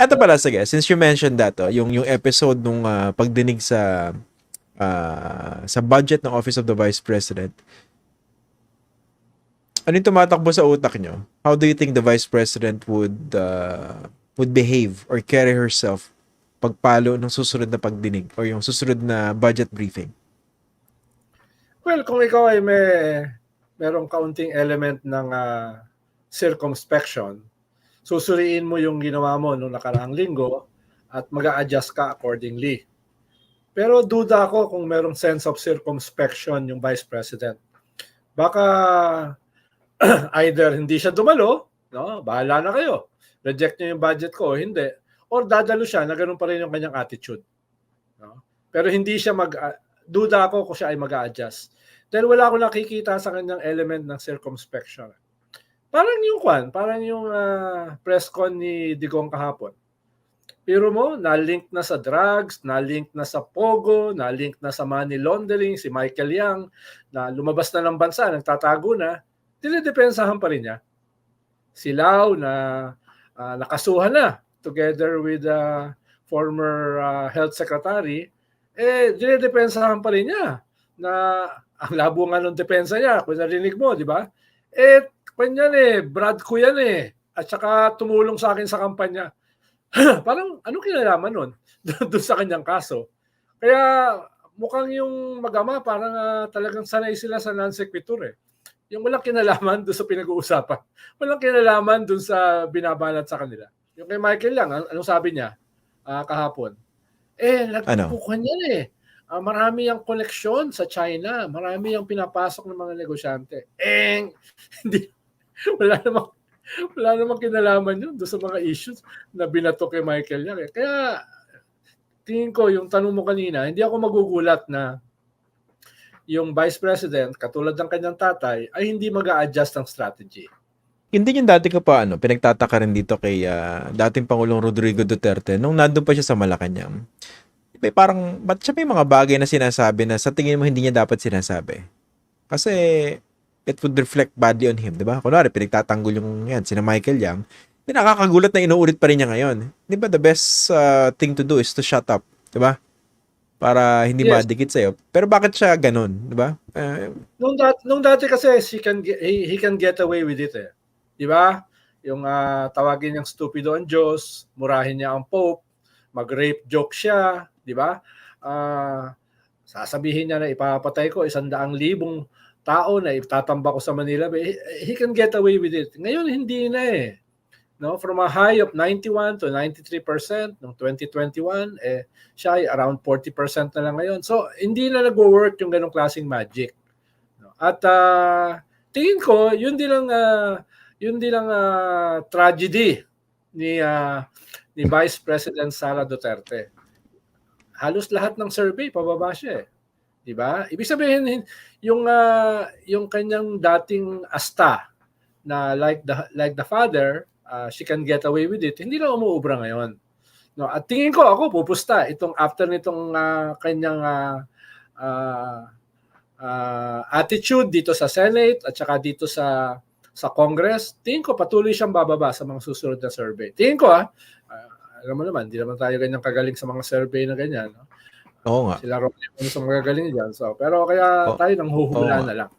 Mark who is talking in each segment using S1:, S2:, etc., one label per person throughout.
S1: Eto pala, sige, since you mentioned that, oh, yung, yung episode nung ah, pagdinig sa ah, sa budget ng Office of the Vice President, ano yung tumatakbo sa utak nyo? How do you think the Vice President would uh, would behave or carry herself pagpalo ng susunod na pagdinig or yung susunod na budget briefing?
S2: Well, kung ikaw ay may merong kaunting element ng ah, circumspection, susuriin mo yung ginawa mo noong nakaraang linggo at mag adjust ka accordingly. Pero duda ako kung merong sense of circumspection yung Vice President. Baka either hindi siya dumalo, no? bahala na kayo. Reject niyo yung budget ko o hindi. Or dadalo siya na ganun pa rin yung kanyang attitude. No? Pero hindi siya mag... ah, duda ako kung siya ay mag adjust Dahil wala akong nakikita sa kanyang element ng circumspection. Parang yung kwan, parang yung ah, press con ni Digong kahapon. Pero mo, na-link na sa drugs, na-link na sa Pogo, na-link na sa money laundering, si Michael Yang, na lumabas na ng bansa, nagtatago na, dinidepensahan pa rin niya. Si Lau na ah, nakasuhan na together with the former ah, health secretary, eh, dinidepensahan pa rin niya na ang labo nga ng depensa niya, kung narinig mo, di ba? Eh, yan eh, Brad ko yan eh. At saka tumulong sa akin sa kampanya. Parang, ano kinalaman nun? Doon sa kanyang kaso. Kaya, mukhang yung mag-ama, parang ah, talagang sanay sila sa non-sequitur eh. Yung walang kinalaman doon sa pinag-uusapan. Walang kinalaman doon sa binabanat sa kanila. Yung kay Michael lang, an- anong sabi niya ah, kahapon? Eh,
S1: Ano?
S2: nagpupukan yan eh. Ah, marami yung koneksyon sa China. Marami yung pinapasok ng mga negosyante. Eh, hindi, wala namang, wala namang kinalaman yun doon sa mga issues na binato kay Michael Yang. Eh. Kaya, tingin ko, yung tanong mo kanina, hindi ako magugulat na yung Vice President, katulad ng kanyang tatay, ay hindi mag adjust ng strategy.
S1: Hindi yung dati ko pa ano, pinagtataka rin dito kay ah, dating Pangulong Rodrigo Duterte nung nandun pa siya sa Malacanang. May parang, ba't siya may mga bagay na sinasabi na sa tingin mo hindi niya dapat sinasabi? Kasi it would reflect badly on him, di ba? Kunwari, pinagtatanggol yung yan, sina Michael Yang. Hindi nakakagulat na inuulit pa rin niya ngayon. Di ba the best ah, thing to do is to shut up, di ba? Para hindi
S2: Yes.
S1: madikit sa'yo. Pero bakit siya ganun, di ba? Eh,
S2: Nung dati, nung dati kasi he can get, he, he can get away with it eh. 'Di ba? Yung ah, tawagin niyang stupido ang Diyos, murahin niya ang Pope, mag-rape joke siya, 'di ba? Ah, sasabihin niya na ipapatay ko isang daang libong tao na itatamba ko sa Manila. He, he can get away with it. Ngayon hindi na eh. No, from a high of 91 to 93% noong 2021, eh siya ay around 40% na lang ngayon. So, hindi na nagwo-work yung ganong klaseng magic. No? At ah, tingin ko, yun din lang ah, yun din lang ah, tragedy ni ah, ni Vice President Sara Duterte. Halos lahat ng survey pababa siya eh. 'Di ba? Ibig sabihin hin- yung ah, yung kanyang dating asta na like the like the father, ah, she can get away with it. Hindi na umuubra ngayon. No, at tingin ko ako pupusta itong after nitong ah, kanyang ah, ah, ah, attitude dito sa Senate at saka dito sa sa Congress, tingin ko patuloy siyang bababa sa mga susunod na survey. Tingin ko ah, ah, alam mo naman, hindi naman tayo ganyan kagaling sa mga survey na ganyan. No?
S1: Oo nga.
S2: Sila Ronnie ano sa mga galing dyan. So, pero kaya
S1: Oo.
S2: tayo nang huhula na lang.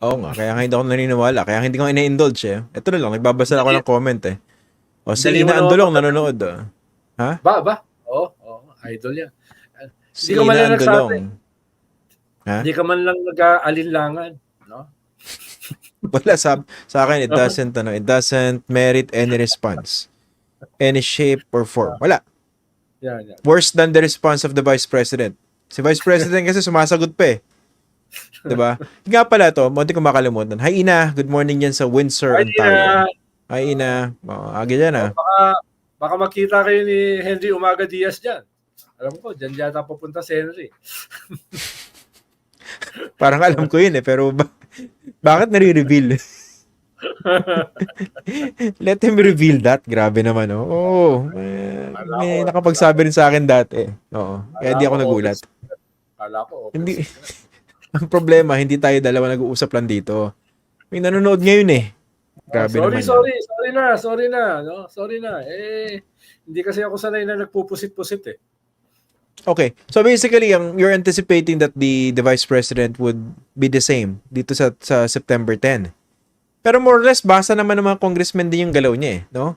S1: Oo nga, kaya hindi ako naniniwala. Kaya hindi ko ina-indulge eh. Ito na lang, nagbabasa ako ng comment eh. O si Ina Andulong nanonood. Oh.
S2: Ba, ba? Oo, oo, idol yan.
S1: Si Ina. Andulong. Ha?
S2: Hindi ka man lang nag-aalinlangan. No?
S1: Wala sa, sa akin, it doesn't, ano, it doesn't merit any response. Any shape or form. Wala.
S2: Yan, yan.
S1: Worse than the response of the Vice President. Si Vice President kasi sumasagot pa eh. 'Di ba? Nga pala to, munti ko makalimutan. Hi Ina, good morning yan sa Windsor,
S2: Ay,
S1: Ontario.
S2: uh,
S1: Hi Ina. Oh, agi dyan ah.
S2: baka, baka makita kayo ni Henry Umaga Diaz dyan. Alam ko, dyan yata pupunta si Henry.
S1: Parang alam ko yun eh, pero ba- bakit nare-reveal? Let him reveal that. Grabe naman, oh. Oo. eh, may nakapagsabi rin sa akin dati. Oo. Kaya di ako nagulat.
S2: Kala ko, okay.
S1: Hindi. Ang problema, hindi tayo dalawa nag-uusap lang dito. May nanonood ngayon eh. Grabe
S2: sorry,
S1: naman. yan.
S2: sorry, sorry. sorry na, sorry na, no? Sorry na. Eh, hindi kasi ako sanay na nagpupusit-pusit eh.
S1: Okay. So basically, ang you're anticipating that the the vice president would be the same dito sa sa September 10. Pero more or less basa naman ng mga congressmen din yung galaw niya eh, no?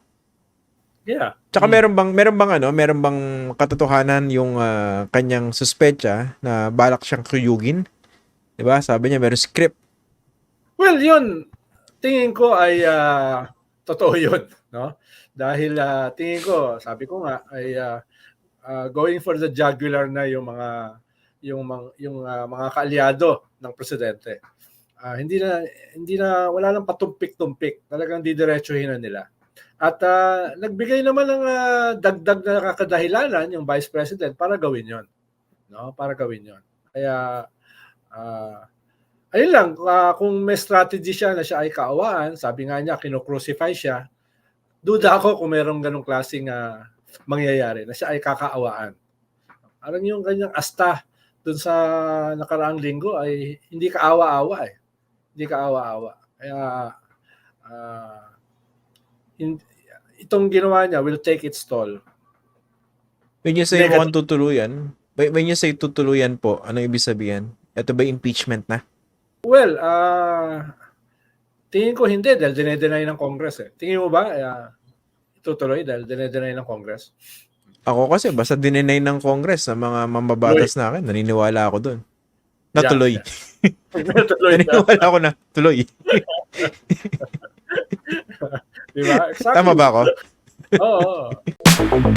S2: Yeah.
S1: Tsaka meron bang meron bang ano, meron bang katotohanan yung ah, kanyang suspecha na balak siyang kuyugin? 'Di ba? Sabi niya meron script.
S2: Well, yun, tingin ko ay ah, totoo yun, no? Dahil ah, tingin ko, sabi ko nga, ay ah, ah, going for the jugular na yung mga yung mga, yung ah, mga kaalyado ng presidente. Ah, hindi na hindi na wala nang patumpik-tumpik. Talagang didiretsuhin na nila. At ah, nagbigay naman ng ah, dagdag na nakakadahilanan yung vice president para gawin 'yon. No, para gawin 'yon. Kaya ah, ayun lang, ah, kung may strategy siya na siya ay kaawaan, sabi nga niya, kinocrucify siya, duda ako kung merong ganong klaseng ah, mangyayari na siya ay kakaawaan. Parang yung kanyang asta dun sa nakaraang linggo ay hindi kaawa-awa eh. Hindi kaawa-awa. Kaya ah, hin- itong ginawa niya will take its toll.
S1: When you say
S2: Negative.
S1: mukhang tutuluyan, when you say tutuluyan po, ano ibig sabihin? Ito ba impeachment na?
S2: Well, ah tingin ko hindi dahil dinedenay ng Congress eh. Tingin mo ba ah, itutuloy dahil dinedenay ng Congress?
S1: Ako kasi basta dinenay ng Congress sa mga mambabatas na akin, naniniwala ako doon. Natuloy.
S2: Tuloy na.
S1: naniniwala ako na tuloy.
S2: Di ba? Exactly.
S1: Tama ba ako?
S2: Oo. oo.